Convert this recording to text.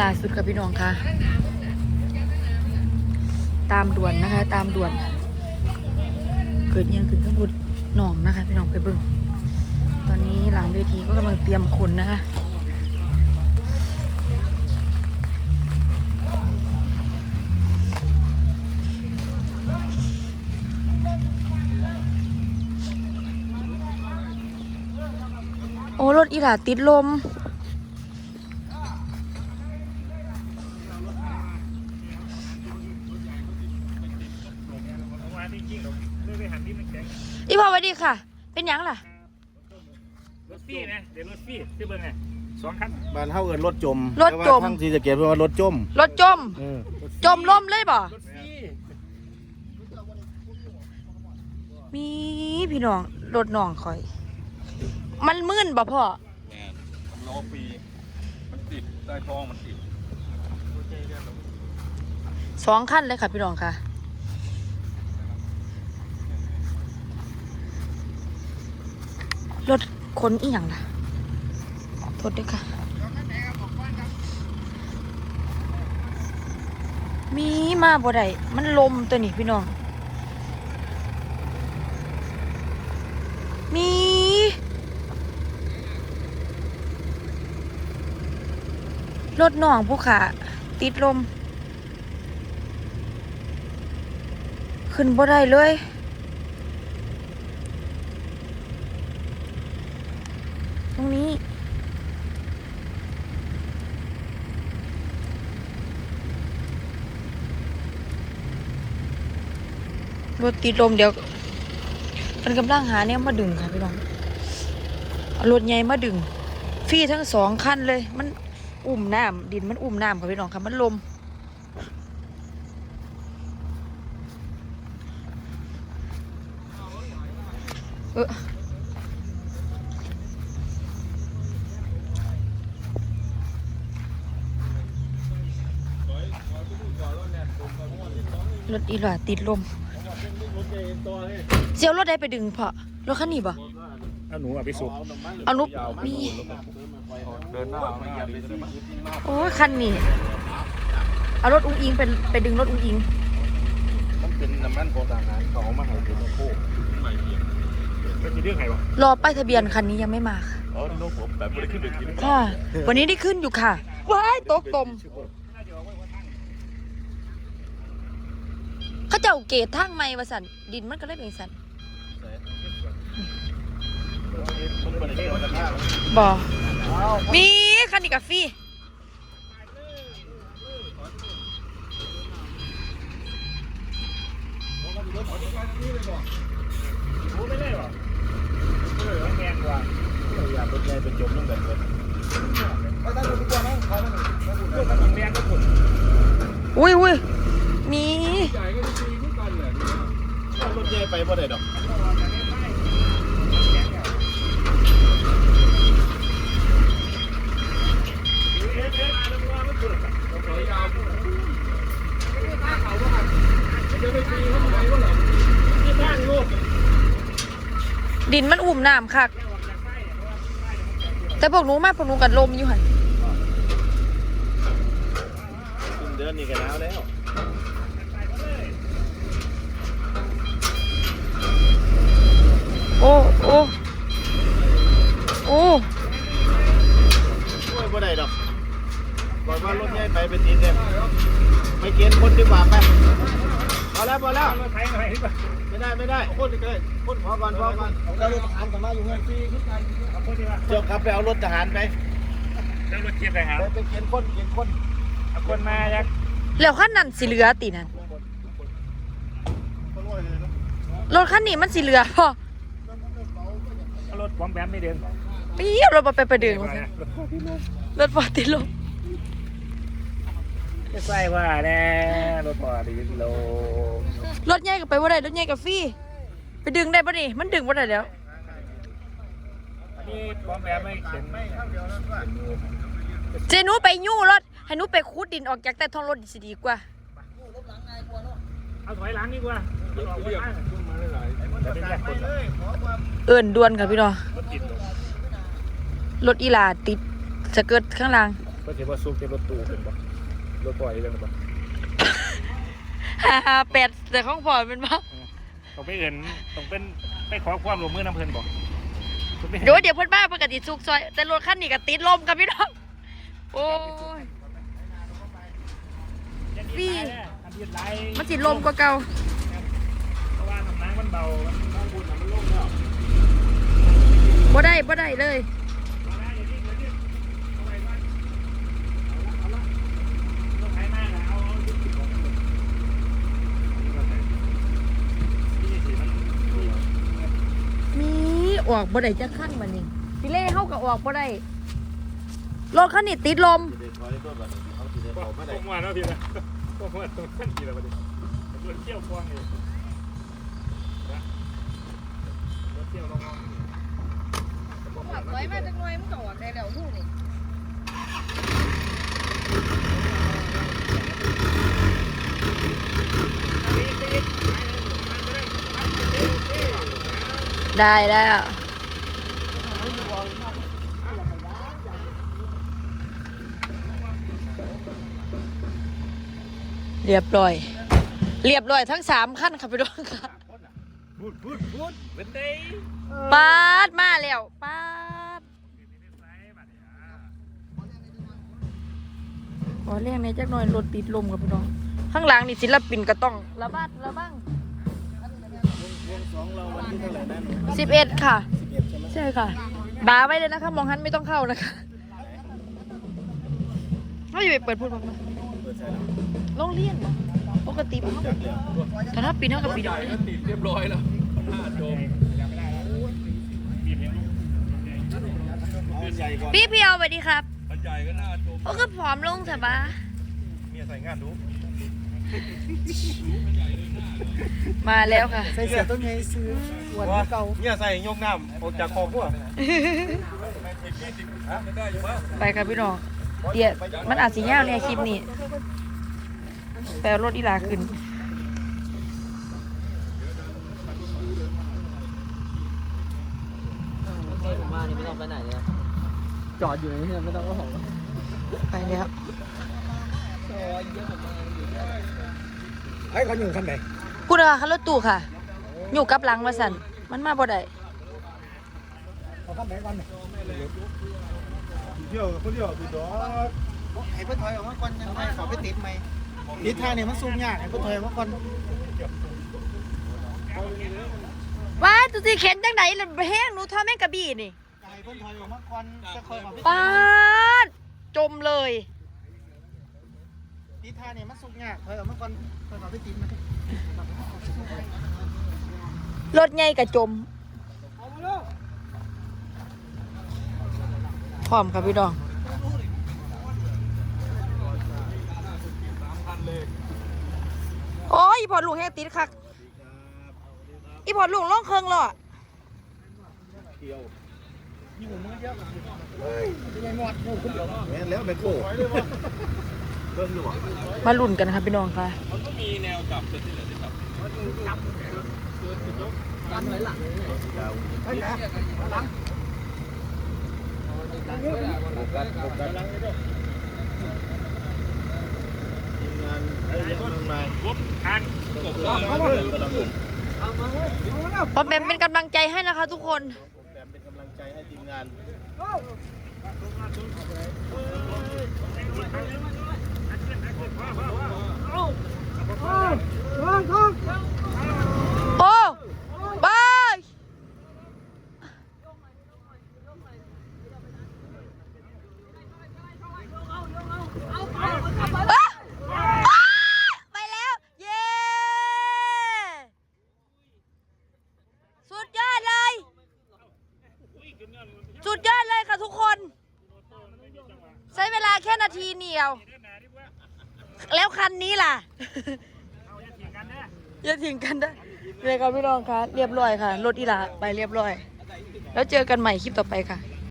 ล่าสุดกับพี่น้องค่ะ ตามด่วนนะคะ ตามด่วน เกิดยังขึ้นข้างบนหนองนะคะ พี่น้องไปเบิ่งตอนนี้หลังเวทีก็กำลังเตรียมคนนะคะโอ้รถอีหลาติดลม มาจริงๆหร อกไม่ไปหันที่มันแข็งอีพ่อสวัสดีค่ะ เป็นหยังล่ะ รถฟี่นะเดี๋ยวรถฟี่ซื้อเบิ้งไงสองคันบ้านเฮาเอิ้นรถจมรถจม แต่ว่าทั้งที่จะเก็บว่ารถจมรถจม เออจมลมเลยบ่ รถฟี่มีพี่น้องรถน้องคอย มันมื่นบ่พ่อแม่นรอปีมันติดใต้ท้องมันติดสองขั้นเลยค่ะพี่น้องค่ะ รถขนอีหยังล่ะโทษด้วยค่ะ มีมาบ่ได้มันลมตัวนี้พี่น้อง มี รถน้องผู้ขาติดลม ขึ้นบ่ได้เลย รงนี้ รถติดลมเดี๋ยวมันกำลังหาเนี่ยมาดึงค่ะพี่น้องรถใหญ่มาดึงฟรีทั้งสองคันเลย มันอุ่มน้ำดินมันอุ่มน้ำค่ะพี่น้องค่ะมันลมเออ รถอีหลาติดลม เสียวรถได้ไปดึงเพาะรถคันนี้บ่เอาหนูเอาไปสูบเอานุบมีเดินหน้าเอาหน้าดีเลยมั้ยโอ้ยคันนี้เอารถอุ้งอิงเป็นไปดึงรถอุ้งอิงมันเป็นน้ำมันของทหารเขาเอามาให้เป็นโคกก็จะเรื่องไงวะรอป้ายทะเบียนคันนี้ยังไม่มาค่ะอ๋อโลกผมแบบไม่ได้ขึ้นเดือนกินค่ะวันนี้ได้ขึ้นอยู่ค่ะว้ายตกตม เขาเจ้าเกตทางไม่ว่าสันดินมันก็เลยเป็นสันมันบ่ได้เกี่ยวกันบอมีคันนี้กาฟโอ้ไม่ได้ยอุ้ยอุ้ยมี รถใหญ่ ไปบ่ได้ดอกดินมันอุ่มน้ำคัก แต่พวกหนูมาพวกหนูกันลมอยู่หันเดือนนี้ก็หนาวแล้ว โอ้โอ้โอ้โอ้ยบ่ได้ดอกบอกว่ารถใหญ่ไปเป็นติดเนี่ยไปเกณฑ์คนดีกว่าไปพอแล้วพอแล้วรถไถหน่อยดีกว่าไม่ได้ไม่ได้คนเกินคนพอก่อนพอก่อนเอาคนดีกว่าเดี๋ยวขับไปเอารถทหารไปแล้วรถเกียร์ไปหาไปไปเกณฑ์คนเกณฑ์คนเอาคนมายักแล้วขั้นนั้นสิเหลือตีนั่นรถคันนี้มันสิเหลือพอเอา รถบอมแบมไม่เดินปี๊บรถไปไปดึงรถปอติดลมจะใส่ว่าแน่รถบอดีโลรถใหญ่ก็ไปว่าได้รถใหญ่กับฟรีไปดึงได้ปะนี่มันดึงว่าได้แล้วนี่บอมแบมไม่เข็นไม่เจหนูไปยู่รถให้หนูไปคูดดินออกจากใต้ท้องรถสิดีกว่าเอาถอยหลังดีกว่า เป็นแยกคนละเอิ่นดวนค่ะพี่น้องรถติดลงรถอีหลาติดสะเกิดข้างล่างก็ถือว่าซุกจะรถตู้เป็นบ่รถปล่อยยังบ่ฮ่าฮ่าแปดแต่ของพอเป็นปะต้องไปเอินต้องเป็นไปขอความร่วมมือน้ำเพิ่นบ่เดี๋ยวเดี๋ยวเพิ่นบ้าปกติสุกซอย แต่รถคันนี้ก็ติดลมกับพี่น้องโอ้ยพี่มันสิลมกว่าเก่าเพราะว่า น้ำน้ำมันเบามันน้ำบุญมันลงแล้วบ่ได้บ่ได้เลยมีออกบ่ได้จะขั้นมันนี่พี่เล่เฮาก็ออกบ่ได้รถคันนี้ติดลมผมว่าเนาะพี่นะผมว่าตรงขั้นกี่แล้วบัดนี้รถเที่ยวกว้างเลยนะ รถเที่ยวลองๆถอยมาจักน่อยมันก็ออกได้แล้วลูกนี่ได้แล้วเรียบร้อย เรียบร้อยทั้งสามขั้นค่ะพี่น้องค่ะ พูดพูดพูดเป็นเด้ปาดมาแล้วปาดขอเรียกในอยจักหน่อยรถติดลมครับพี่น้อง ข้างหลังนี่ศิลปินก็ต้อง ระบาดระบ้างวงสองเราวันที่เท่าไหร่นะสิบเอ็ดค่ะ สิบเอ็ดใช่ไหมใช่ค่ะบาไว้เลยนะคะมองหันไม่ต้องเข้านะคะเขาอยู่าไปเปิดพูดบ้างนะเปิดใช่แล้วโรงเรียนเหรอ ปกติมันเขาแต่ถ้าปีนเท่ากับปีเดียวก็ติดเรียบร้อยแล้วห้าโจมพี่เพียวสวัสดีครับคันใหญ่ก็น้าจมโอ้ก็ผอมลงแต่บ้าเมียใส่งานดูมาแล้วค่ะ ใส่เสื้อตัวใหญ่ซื้ออ้วนเก่าเมียใส่ยกน้ำออกจากคอพวกจะได้อยู่มั้งไปครับพี่น้องเดี๋ยวมันอาจสิยาวเนี่ยคลิปนี้ แปลรถอีหลาขึ้นผมมานี่ไม่ต้องไปไหนเลยจอดอยู่ในนี้ไม่ต้องก็หอมไปแล้วไอ้เขาอยู่คันไหนพูดเลยค่ะคันรถตู้ค่ะ อยู่กับหลังมาสั่นมันมาบ่ได้เขาคันไหนกันเที่ยวคนเดียวดูดอกให้เพื่อนถอยออกมาก่อนยังไงขอไปติดไหม ติดทางเนี่ยมันสูงยากให้เพื่อนถอยออกมาก่อนว้ายตุสิเข็นจังไหนล่ะแห้งหนูทอแม่งกระบี่นี่ให้เพื่อนถอยออกมาก่อนจะคอยขอไปปาดจมเลยติดทางเนี่ยมันสูงยากถอยออกมาก่อนคอยขอไปติดมันรถใหญ่กับจมพร้อมครับพี่ดอง โอ้ยอี พอลุงแห้งติดคักอีพอลุงล่องเครื่องหรอเที่ยวอยู่มือเดียวกับยังไงหมดอยู่คนเดียวแม่นแล้วแม่โก้เพิ่มอยู่อะมาลุ่นกันครับพี่น้องค่ะมันก็มีแนวกลับเป็นที่ไหนที่กลับกันไหลหลังยาวเฮ้ยหลังโฟกัสโฟกัสทีมงาน ไอ้ยังเมืองนายปุ๊บอันกบกำลังกำลังผมเอามาเฮ้ยเอามาแล้วพอแมมเป็นกำลังใจให้นะคะทุกคนแต่เป็นกำลังใจให้ทีมงานโอ้บายอ๊ะอ๊ะไปแล้ว เย้ สุดยอดเลย สุดยอดเลยค่ะทุกคน ใช้เวลาแค่นาทีเดียว แล้วคันนี้ล่ะ อย่าถึงกันได้เลยครับพี่น้องคะเรียบร้อยค่ะ รถอีหลาไปเรียบร้อย แล้วเจอกันใหม่คลิปต่อไปค่ะ